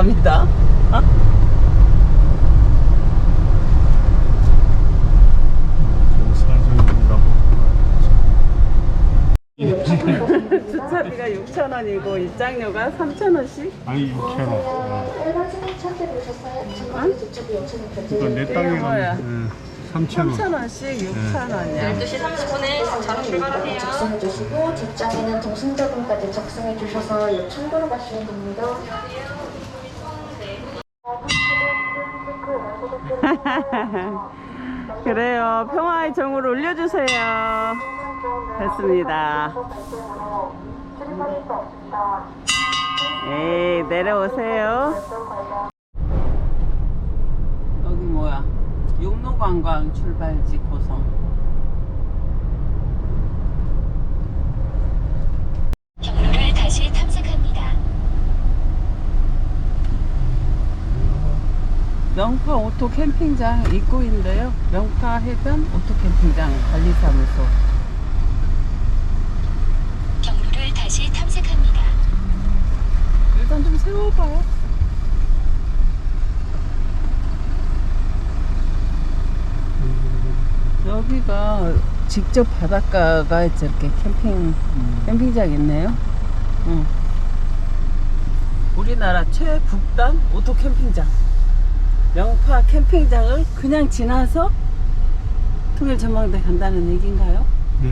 갑니다. 어? 주차비가 6,000원이고 입장료가 3,000원씩? 아니 6천 원. 일반 승인 차트 보셨어요? 정말 주차비 5,000원 이거 내 땅에 뭐야? 가면 3천 원. 3,000원씩 6,000원이야. 12시 30분에 자동 출발하세요. 작성해 주시고 뒷장에는 동승자금까지 작성해 주셔서 옆 창고로 가시면 됩니다. 그래요. 평화의 정을 올려주세요. 됐습니다. 에이, 내려오세요. 여기 뭐야? 용로관광 출발지 고성. 경로를 다시 탐색합니다. 명파 오토 캠핑장 입구인데요. 명파 해변 오토 캠핑장 관리사무소. 경로를 다시 탐색합니다. 일단 좀 세워봐요. 여기가 직접 바닷가가 저렇게 캠핑 캠핑장 있네요. 응. 우리나라 최북단 오토 캠핑장. 명파 캠핑장을 그냥 지나서 통일 전망대 간다는 얘기인가요? 네.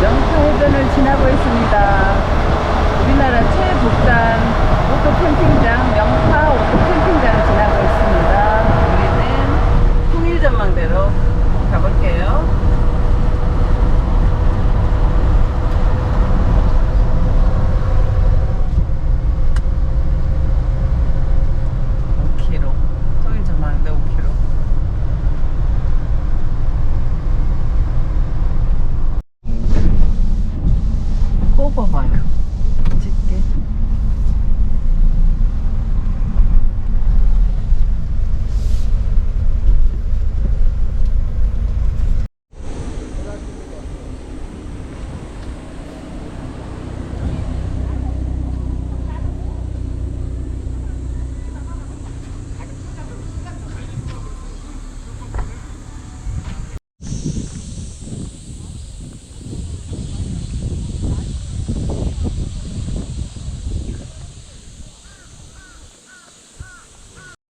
명파 해변을 지나고 있습니다. 우리나라 최북단 오토 캠핑장 명파 오토 캠핑장을 지나고 있습니다. 우리는 통일 전망대로 가볼게요. (5 k m) 통일전망대 (5 k m) 뽑아봐요. 짙게.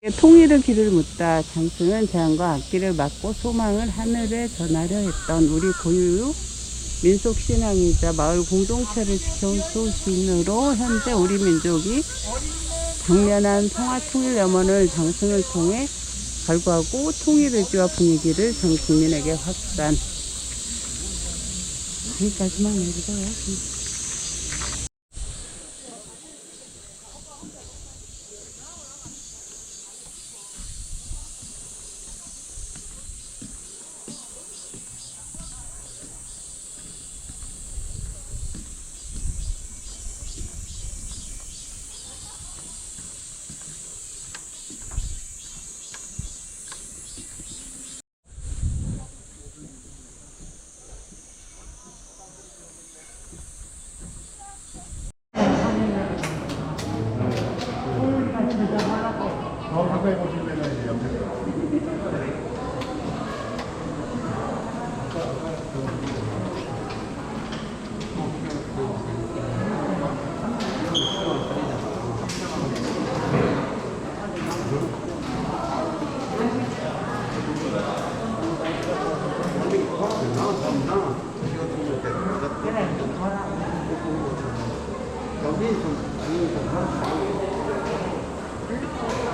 통일의 길을 묻다 장승은 재앙과 악기를 막고 소망을 하늘에 전하려 했던 우리 고유 민속 신앙이자 마을 공동체를 지켜온 소신으로 현재 우리 민족이 당면한 평화 통일 염원을 장승을 통해 발구하고 통일 의지와 분위기를 전 국민에게 확산. 여기까지만 읽어요.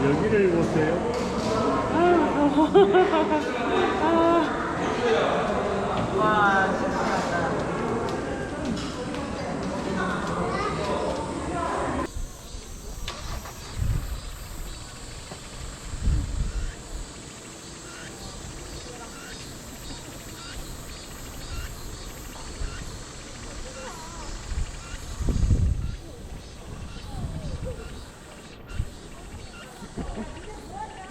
여기를 보세요. 와,